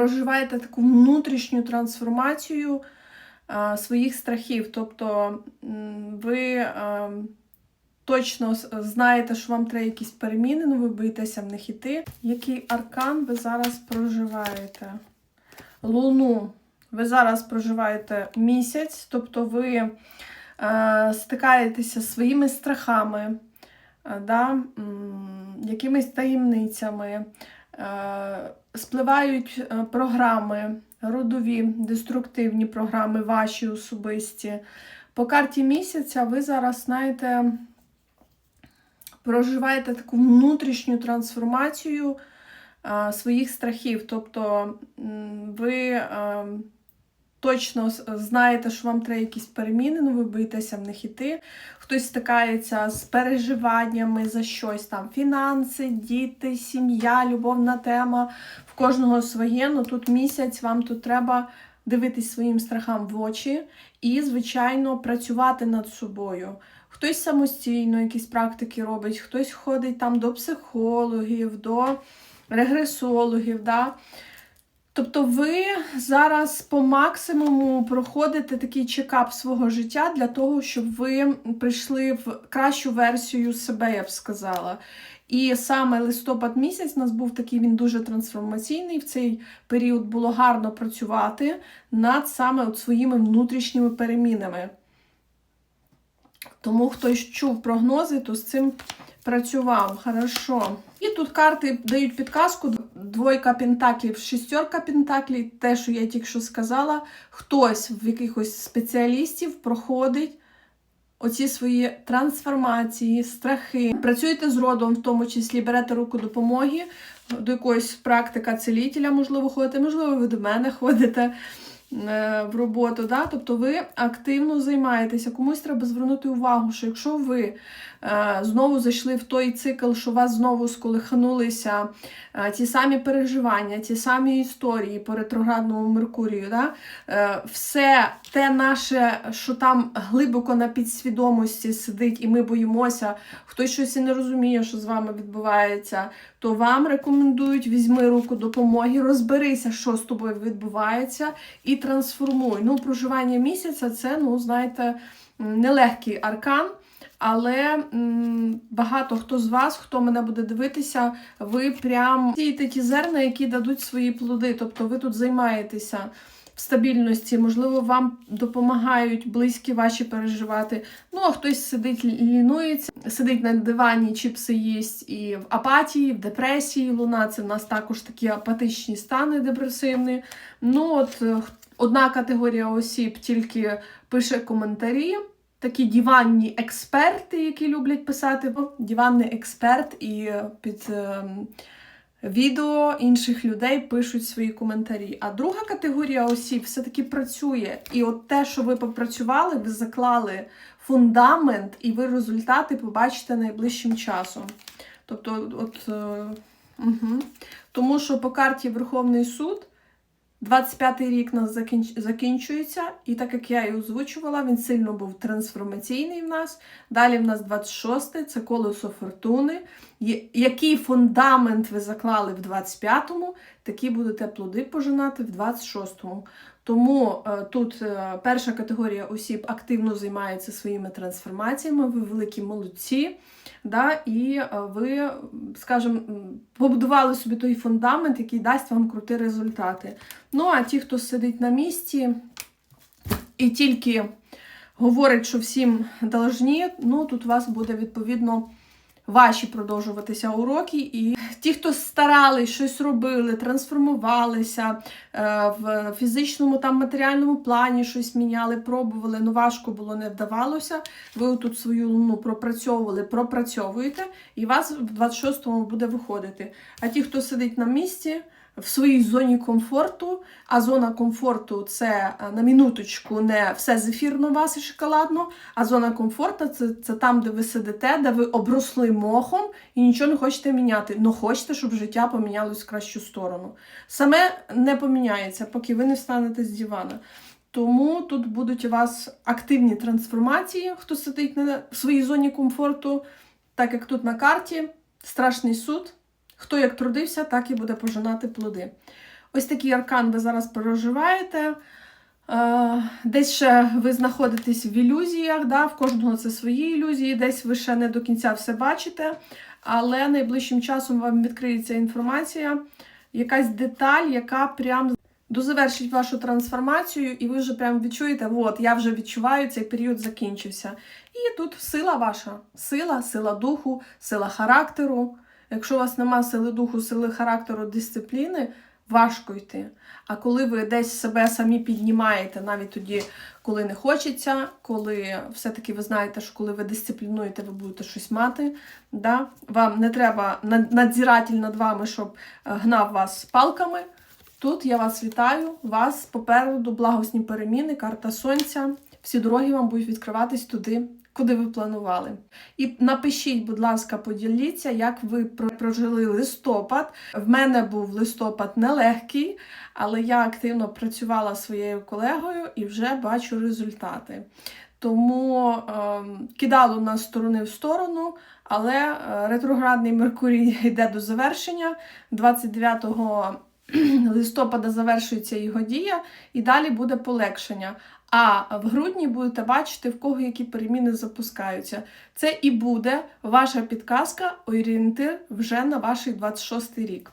проживаєте таку внутрішню трансформацію своїх страхів. Тобто ви точно знаєте, що вам треба якісь переміни, ну ви боїтеся в них іти. Який аркан ви зараз проживаєте? Луну. Ви зараз проживаєте місяць, тобто ви е, стикаєтеся зі своїми страхами, е, да, якимись таємницями, спливають е, програми, родові, деструктивні програми, ваші особисті. По карті місяця ви зараз знаєте, проживаєте таку внутрішню трансформацію е, своїх страхів. Тобто ви е, точно знаєте, що вам треба якісь переміни, ну ви боїтеся в них іти. Хтось стикається з переживаннями за щось там: фінанси, діти, сім'я, любовна тема. В кожного своє. Ну тут місяць, вам тут треба дивитись своїм страхам в очі і, звичайно, працювати над собою. Хтось самостійно якісь практики робить, хтось ходить там до психологів, до регресологів. Да? Тобто ви зараз по максимуму проходите такий чекап свого життя для того, щоб ви прийшли в кращу версію себе, я б сказала. І саме листопад місяць у нас був такий, він дуже трансформаційний. В цей період було гарно працювати над саме от своїми внутрішніми перемінами. Тому хтось чув прогнози, то з цим працював. Хорошо. І тут карти дають підказку: двойка пентаклів, шістерка пентаклів, те, що я тільки що сказала, хтось в якихось спеціалістів проходить оці свої трансформації, страхи. Працюєте з родом, в тому числі берете руку допомоги, до якоїсь практика целітеля, можливо, ходите, можливо, ви до мене ходите в роботу. Да? Тобто ви активно займаєтеся. Комусь треба звернути увагу, що якщо ви е, знову зайшли в той цикл, що вас знову сколихнулися е, ті самі переживання, ті самі історії по ретроградному Меркурію, да? е, все те наше, що там глибоко на підсвідомості сидить, і ми боїмося, хтось щось і не розуміє, що з вами відбувається, то вам рекомендують візьми руку допомоги, розберися, що з тобою відбувається, і трансформуй. Ну, проживання місяця це, ну, знаєте, нелегкий аркан. Але м, багато хто з вас, хто мене буде дивитися, ви прям сієте ті зерна, які дадуть свої плоди. Тобто ви тут займаєтеся в стабільності, можливо, вам допомагають близькі ваші переживати. Ну, а хтось сидить, лінується, сидить на дивані, чіпси їсть і в апатії, в депресії. Луна це в нас також такі апатичні стани депресивні. Ну, от одна категорія осіб тільки пише коментарі. Такі диванні експерти, які люблять писати. О, Диванний експерт і е, під ем, відео інших людей пишуть свої коментарі. А друга категорія осіб все-таки працює. І от те, що ви попрацювали, ви заклали фундамент, і ви результати побачите найближчим часом. Тобто, от, е, угу. тому що по карті Верховний суд. 25-й рік нас закінч... закінчується, і так як я і озвучувала, він сильно був трансформаційний в нас. Далі в нас 26-й, це колесо фортуни. Який фундамент ви заклали в 25-му, такі будете плоди пожинати в 26-му. Тому е, тут е, перша категорія осіб активно займається своїми трансформаціями, ви великі молодці. Да, і е, ви, скажімо, побудували собі той фундамент, який дасть вам круті результати. Ну, а ті, хто сидить на місці і тільки говорить, що всім должні, ну тут у вас буде відповідно ваші продовжуватися уроки. І ті, хто старались, щось робили, трансформувалися е, в фізичному там матеріальному плані щось міняли, пробували, ну важко було, не вдавалося. Ви тут свою луну пропрацьовували, пропрацьовуєте, і вас в 26-му буде виходити. А ті, хто сидить на місці, в своїй зоні комфорту, а зона комфорту це е, на минуточку не все зефірно вас і шоколадно, а зона комфорту це, це там, де ви сидите, де ви обросли мохом і нічого не хочете міняти. Ну хочете, щоб життя помінялось в кращу сторону. Саме не поміняється, поки ви не встанете з дивана. Тому тут будуть у вас активні трансформації, хто сидить на своїй зоні комфорту, так як тут на карті, страшний суд. Хто як трудився, так і буде пожинати плоди. Ось такий аркан ви зараз проживаєте. Е, Десь ще ви знаходитесь в ілюзіях, да? в кожного це свої ілюзії, десь ви ще не до кінця все бачите, але найближчим часом вам відкриється інформація, якась деталь, яка прям дозавершить вашу трансформацію, і ви вже прям відчуєте, от, я вже відчуваю, цей період закінчився. І тут сила ваша, сила, сила духу, сила характеру. Якщо у вас нема сили духу, сили характеру, дисципліни, важко йти. А коли ви десь себе самі піднімаєте, навіть тоді, коли не хочеться, коли все-таки ви знаєте, що коли ви дисциплінуєте, ви будете щось мати. Да? Вам не треба над- надзиратель над вами, щоб е, гнав вас палками. Тут я вас вітаю, вас попереду благосні переміни, карта сонця. Всі дороги вам будуть відкриватись туди, куди ви планували. І напишіть, будь ласка, поділіться, як ви прожили листопад. В мене був листопад нелегкий, але я активно працювала своєю колегою і вже бачу результати. Тому ем, кидало нас сторони в сторону, але е, ретроградний Меркурій йде до завершення. 29 листопада завершується його дія, і далі буде полегшення. А в грудні будете бачити, в кого які переміни запускаються. Це і буде ваша підказка, орієнтир вже на ваш 26 рік.